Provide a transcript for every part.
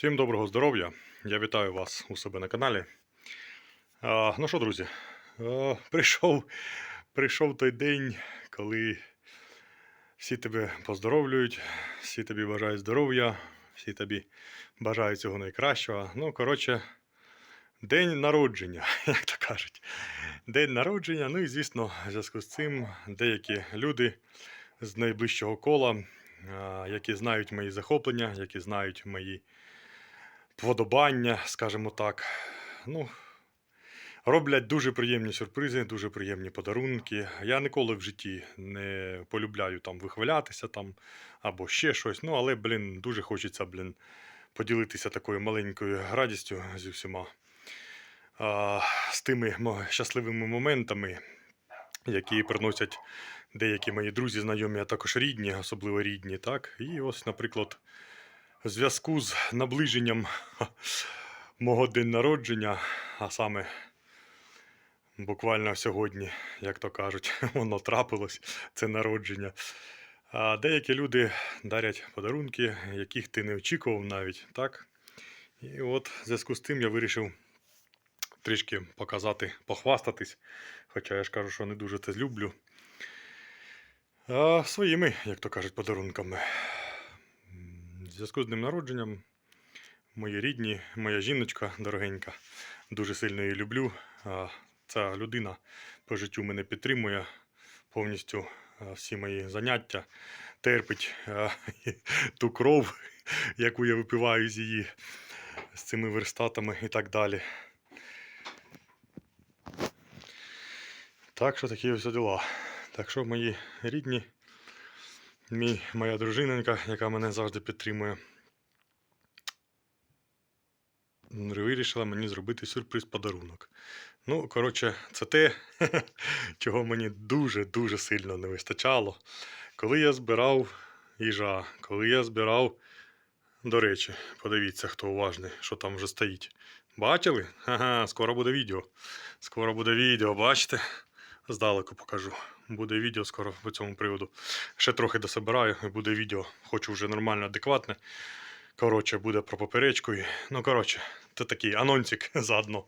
Всім доброго здоров'я! Я вітаю вас у себе на каналі. А, ну що, друзі, а, прийшов, прийшов той день, коли всі тебе поздоровлюють, всі тобі бажають здоров'я, всі тобі бажають цього найкращого. Ну, коротше, день народження, як то кажуть. День народження. Ну і звісно, в зв'язку з цим деякі люди з найближчого кола, які знають мої захоплення, які знають мої вподобання, скажімо так. Ну, роблять дуже приємні сюрпризи, дуже приємні подарунки. Я ніколи в житті не полюбляю там вихвалятися там або ще щось. Ну, але, блін, дуже хочеться, блін, поділитися такою маленькою радістю зі всіма. А, з тими щасливими моментами, які приносять деякі мої друзі, знайомі, а також рідні, особливо рідні. Так? І ось, наприклад, в зв'язку з наближенням мого день народження, а саме буквально сьогодні, як то кажуть, воно трапилось, це народження. А деякі люди дарять подарунки, яких ти не очікував навіть, так? І от в зв'язку з тим я вирішив трішки показати, похвастатись, хоча я ж кажу, що не дуже це люблю. А, своїми, як то кажуть, подарунками. Зв'язку з днем народженням мої рідні, моя жіночка дорогенька, дуже сильно її люблю. Ця людина по життю мене підтримує повністю всі мої заняття, терпить ту кров, яку я випиваю з її з цими верстатами і так далі. Так що такі ось діла. Так що мої рідні, мій, моя дружиненька, яка мене завжди підтримує, вирішила мені зробити сюрприз-подарунок. Ну, коротше, це те, чого мені дуже-дуже сильно не вистачало. Коли я збирав їжа, коли я збирав. До речі, подивіться, хто уважний, що там вже стоїть. Бачили? Ага, скоро буде відео. Скоро буде відео, бачите? Здалеку покажу. Буде відео скоро по цьому приводу. Ще трохи дособираю буде відео. Хочу вже нормально, адекватне. Коротше, буде про поперечку. Ну, коротше, це такий анонсик заодно.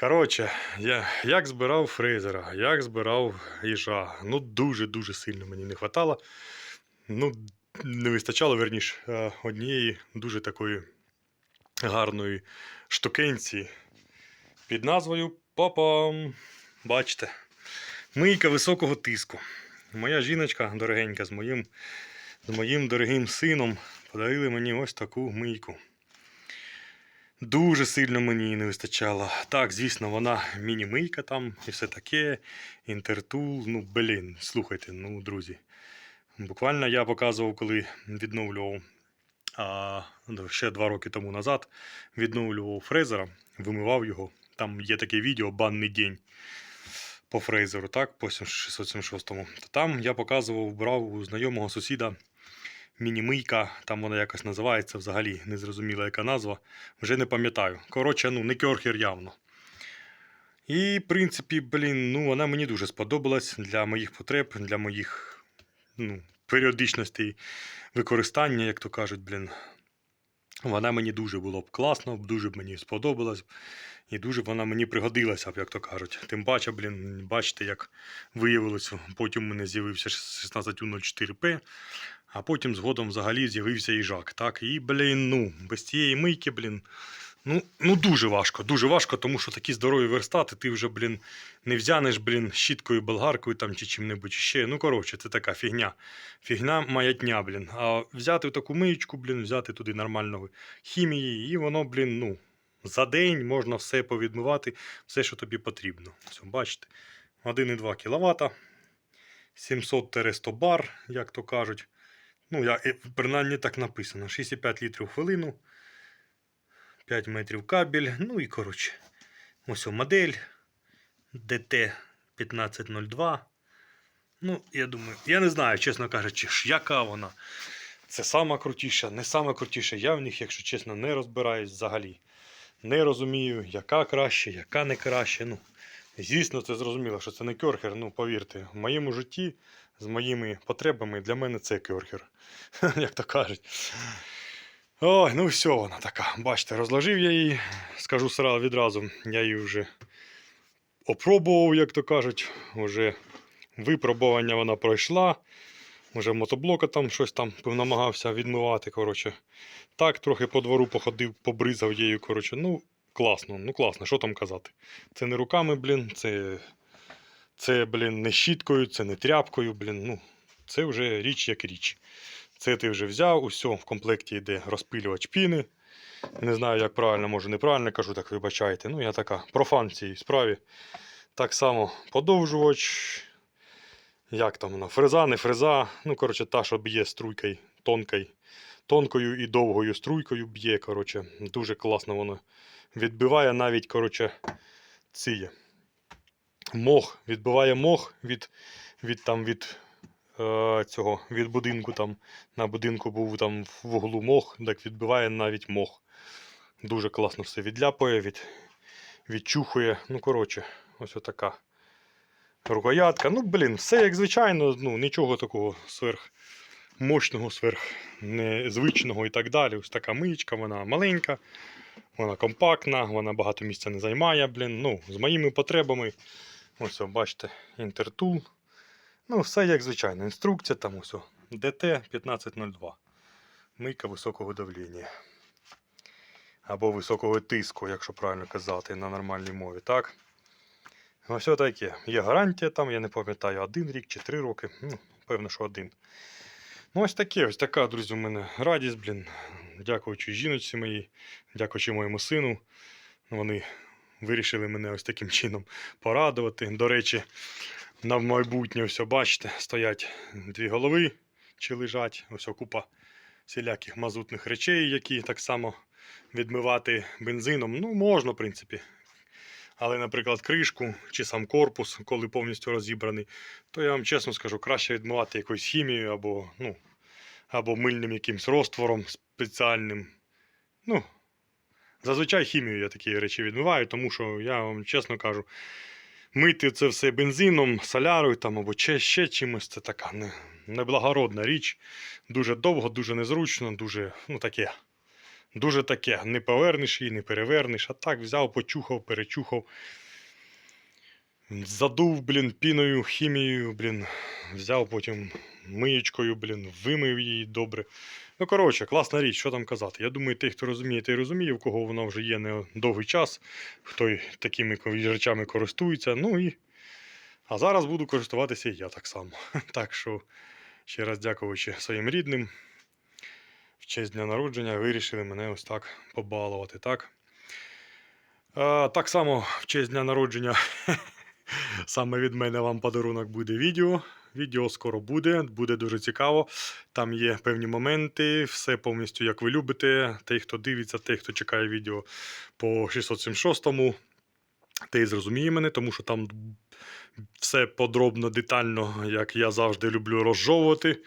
Коротше, я як збирав фрезера, як збирав їжа. Ну, дуже-дуже сильно мені не вистачало. Ну, не вистачало, верніш, е, однієї дуже такої гарної штукенці під назвою Папам. Бачите, мийка високого тиску. Моя жіночка дорогенька з моїм, з моїм дорогим сином подарили мені ось таку мийку. Дуже сильно мені не вистачало. Так, звісно, вона міні-мийка там і все таке. Інтертул. Ну, блін, слухайте, ну, друзі. Буквально я показував, коли відновлював а, ще два роки тому назад, відновлював фрезера, вимивав його. Там є таке відео банний день по фрезеру, так, по 676-му. То там я показував, брав у знайомого сусіда міні-мийка, там вона якось називається взагалі, незрозуміла яка назва, вже не пам'ятаю. Коротше, ну, не кьорхер явно. І, в принципі, блін, ну, вона мені дуже сподобалась для моїх потреб, для моїх ну, періодичностей використання, як то кажуть, блін. Вона мені дуже було б класно, дуже б мені сподобалась. І дуже б вона мені пригодилася як то кажуть. Тим паче, блін, бачите, як виявилось, потім у мене з'явився 1604P, а потім згодом взагалі з'явився їжак. Так? І, блін, ну, без цієї мийки, блін, ну, ну дуже важко, дуже важко, тому що такі здорові верстати, ти вже, блін, не взянеш, блін, щіткою, болгаркою там чи чим-небудь ще. Ну, коротше, це така фігня. Фігня маятня, блін. А взяти таку миючку, блін, взяти туди нормального хімії, і воно, блін, ну, за день можна все повідмивати, все, що тобі потрібно. Все, бачите, 1,2 кВт, 700-100 бар, як то кажуть. Ну, я, е, принаймні так написано: 65 літрів в хвилину, 5 метрів кабель. Ну і коротше, ось модель DT 1502. Ну, я думаю, я не знаю, чесно кажучи, яка вона. Це сама крутіша, не сама крутіша. Я в них, якщо чесно, не розбираюсь взагалі. Не розумію, яка краще, яка не краще. Ну, звісно, це зрозуміло, що це не кьорхер. Ну, повірте, в моєму житті з моїми потребами для мене це кьорхер. Як то кажуть. Ой, ну все, вона така. Бачите, розложив я її. Скажу відразу, я її вже опробував, як то кажуть. Уже випробування вона пройшла. Уже мотоблока там щось там намагався відмивати. Коротше. Так, трохи по двору походив, побризав її. Коротше. Ну, класно, ну класно, що там казати. Це не руками, блін, це, це блін, не щіткою, це не тряпкою, блін. Ну, це вже річ як річ. Це ти вже взяв, усе, в комплекті йде розпилювач піни. Не знаю, як правильно, може неправильно кажу, так вибачайте. Ну, я така профан в цій справі. Так само подовжувач. Як там вона? Фреза, не фреза. Ну, коротше, та, що б'є струйкою, тонкою, тонкою і довгою струйкою б'є. Коротше, дуже класно воно відбиває навіть, коротше, ці. Мох. Відбиває мох від, від, там, від цього від будинку там на будинку був там в углу мох, так відбиває навіть мох. Дуже класно все відляпує, від, відчухує. Ну, коротше, ось отака рукоятка. Ну, блін, все як звичайно, ну, нічого такого сверх мощного, сверх незвичного і так далі. Ось така миєчка, вона маленька, вона компактна, вона багато місця не займає, блін. Ну, з моїми потребами. Ось, бачите, інтертул. Ну, все як звичайно. Інструкція там усе. ДТ 1502. Мийка високого давлення. Або високого тиску, якщо правильно казати, на нормальній мові, так? Ось таке. Є гарантія там, я не пам'ятаю, один рік чи три роки. Ну, певно, що один. Ну, ось таке, ось така, друзі, у мене радість, блін. Дякуючи жіночці моїй, дякуючи моєму сину. Вони вирішили мене ось таким чином порадувати. До речі, на майбутнє, все, бачите, стоять дві голови чи лежать, ось купа всіляких мазутних речей, які так само відмивати бензином. Ну, можна, в принципі. Але, наприклад, кришку чи сам корпус, коли повністю розібраний, то я вам чесно скажу, краще відмивати якоюсь хімією або, ну, або мильним якимсь розтвором спеціальним. Ну, зазвичай хімію я такі речі відмиваю, тому що я вам чесно кажу, мити це все бензином, солярою там, або ще, ще чимось, це така не, неблагородна річ. Дуже довго, дуже незручно, дуже ну, таке. Дуже таке. Не повернеш її, не перевернеш. А так взяв, почухав, перечухав. Задув, блін, піною, хімією, блін, взяв потім миєчкою, блін, вимив її добре. Ну, коротше, класна річ, що там казати. Я думаю, тих, хто розуміє, той розуміє, в кого вона вже є не довгий час, хто такими речами користується. Ну і. А зараз буду користуватися і я так само. Так що, ще раз дякуючи своїм рідним. В честь дня народження вирішили мене ось так побалувати. Так, а, так само в честь дня народження саме від мене вам подарунок буде відео. Відео скоро буде, буде дуже цікаво. Там є певні моменти, все повністю як ви любите. Той, хто дивиться, той, хто чекає відео по 676-му, той зрозуміє мене, тому що там все подробно, детально, як я завжди люблю розжовувати.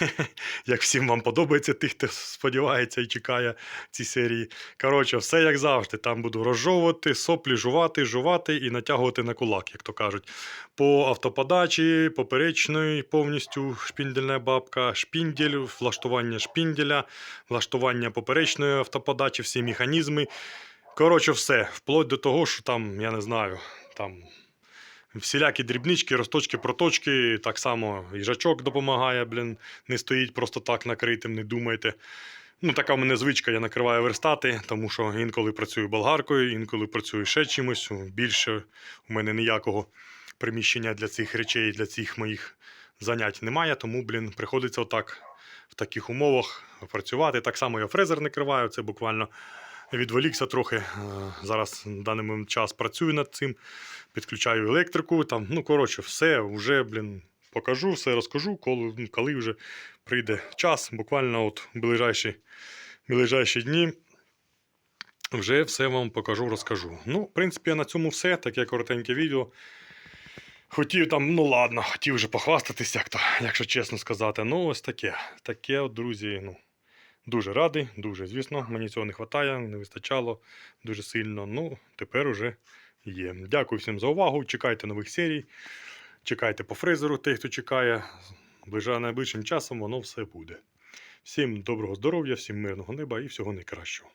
як всім вам подобається, тих, хто сподівається і чекає ці серії. Коротше, все як завжди. Там буду розжовувати, соплі, жувати, жувати і натягувати на кулак, як то кажуть. По автоподачі, поперечної повністю шпіндельна бабка, шпіндель, влаштування шпінделя, влаштування поперечної автоподачі, всі механізми. Коротше, все. Вплоть до того, що там, я не знаю, там всілякі дрібнички, росточки, проточки. Так само їжачок допомагає, блін, не стоїть просто так накритим, не думайте. Ну, така в мене звичка, я накриваю верстати, тому що інколи працюю болгаркою, інколи працюю ще чимось. Більше у мене ніякого приміщення для цих речей, для цих моїх занять немає, тому, блін, приходиться отак в таких умовах працювати. Так само я фрезер накриваю, це буквально відволікся трохи. Е, Зараз на даний момент час працюю над цим, підключаю електрику. Там, ну, коротше, все вже, блін, покажу, все розкажу, коли, ну, коли вже прийде час. Буквально от ближайші, ближайші дні. Вже все вам покажу, розкажу. Ну, в принципі, на цьому все. Таке коротеньке відео. Хотів там, ну ладно, хотів вже похвастатись, як то, якщо чесно сказати. Ну, ось таке. Таке, друзі, ну, дуже радий, дуже, звісно, мені цього не вистачає, не вистачало дуже сильно. Ну, тепер уже є. Дякую всім за увагу. Чекайте нових серій. Чекайте по фрезеру, тих, хто чекає. Ближа найближчим часом воно все буде. Всім доброго здоров'я, всім мирного неба і всього найкращого.